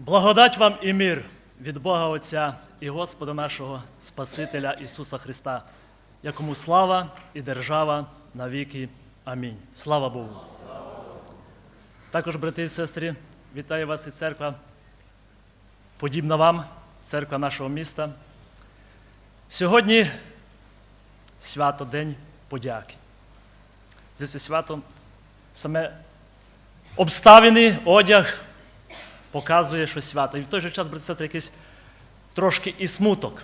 Благодать вам і мир від Бога Отця і Господа нашого Спасителя Ісуса Христа, якому слава і держава навіки. Амінь. Слава Богу. Також, брати і сестри, вітаю вас і церква, подібна вам, церква нашого міста. Сьогодні свято День подяки. За це свято саме обставини, одяг показує, що свято. І в той же час, брати сестри, якийсь трошки і смуток.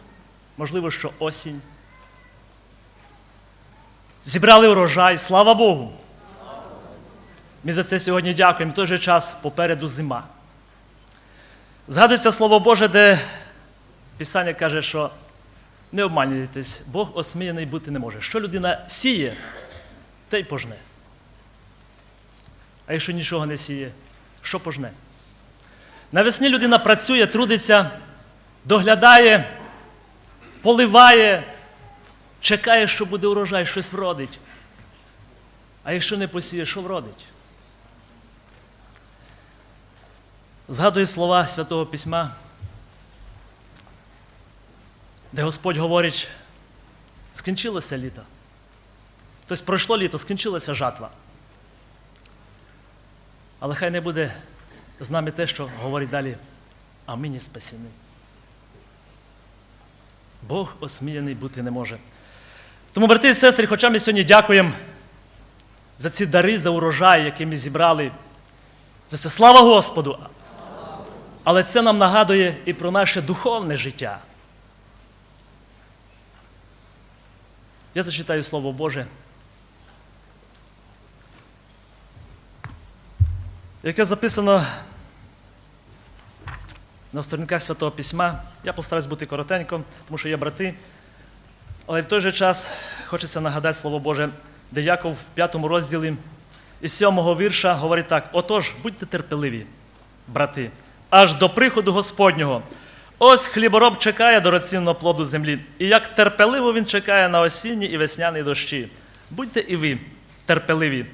Можливо, що осінь. Зібрали урожай, слава Богу. Ми за це сьогодні дякуємо. В той же час попереду зима. Згадується Слово Боже, де Писання каже, що не обманюйтесь, Бог осміяний бути не може. Що людина сіє, те й пожне. А якщо нічого не сіє, що пожне? Навесні людина працює, трудиться, доглядає, поливає, чекає, що буде урожай, щось вродить. А якщо не посіє, що вродить? Згадую слова Святого Письма, де Господь говорить, скінчилося літо. Тобто пройшло літо, скінчилася жатва. Але хай не буде з нами те, що говорить далі, а ми не спасені. Бог осміяний бути не може. Тому, брати і сестри, хоча ми сьогодні дякуємо за ці дари, за урожай, який ми зібрали, за це слава Господу. Але це нам нагадує і про наше духовне життя. Я зачитаю Слово Боже, яке записано на сторінках Святого Письма. Я постараюсь бути коротенько, тому що є брати. Але в той же час хочеться нагадати Слово Боже, де Яков в п'ятому розділі із сьомого вірша говорить так: Отож, будьте терпеливі, брати, аж до приходу Господнього. Ось хлібороб чекає дорогоцінного плоду землі, і як терпеливо він чекає на осінні і весняні дощі. Будьте і ви терпеливі.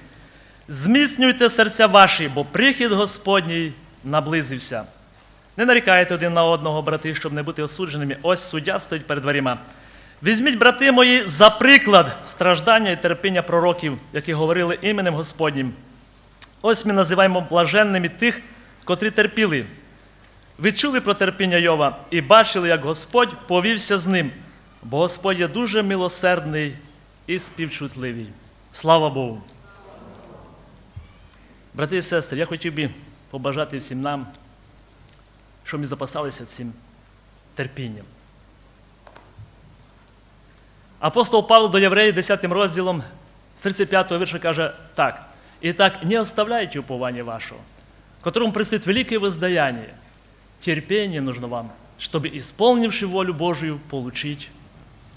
Зміцнюйте серця ваші, бо прихід Господній наблизився. Не нарікайте один на одного, брати, щоб не бути осудженими. Ось суддя стоїть перед дверима. Візьміть, брати мої, за приклад страждання і терпіння пророків, які говорили іменем Господнім. Ось ми називаємо блаженними тих, котрі терпіли. Ви чули про терпіння Йова і бачили, як Господь повівся з ним, бо Господь є дуже милосердний і співчутливий. Слава Богу! Брати і сестри, я хотів би побажати всім нам, щоб ми запасалися цим терпінням. Апостол Павло до Євреїв 10 розділом з 35 вірша каже так. І так, не оставляйте упования вашего, которому предстоит великое воздаяние. Терпение нужно вам, чтобы, исполнивши волю Божию, получить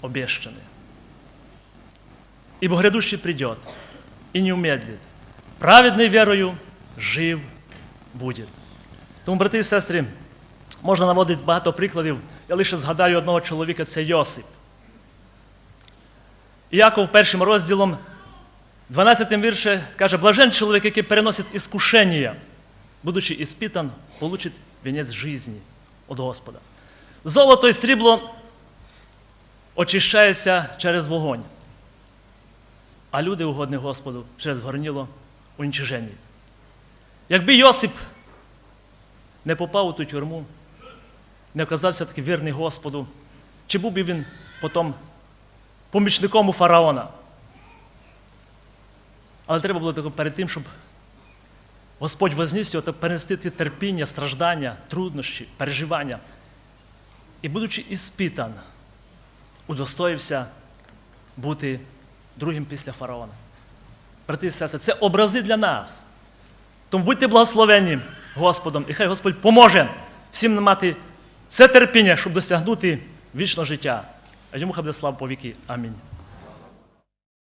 обещанное. Ибо грядущий придет и не умедлит. Праведний вірою жив буде. Тому, брати і сестри, можна наводити багато прикладів. Я лише згадаю одного чоловіка, це Йосип. Іаков першим розділом, 12 вірше, каже, блажен чоловік, який переносить іскушення, будучи іспитан, получить вінець житті від Господа. Золото і срібло очищається через вогонь, а люди угодні Господу через горніло уничижені. Якби Йосип не попав у ту тюрму, не оказався таки вірний Господу, чи був би він потім помічником у фараона? Але треба було перед тим, щоб Господь возніс його перенести ті терпіння, страждання, труднощі, переживання. І, будучи іспитан, удостоївся бути другим після фараона. Брати і сестри, це образи для нас. Тому будьте благословенні Господом, і хай Господь поможе всім мати це терпіння, щоб досягнути вічного життя. А йому хай буде слава по віки. Амінь.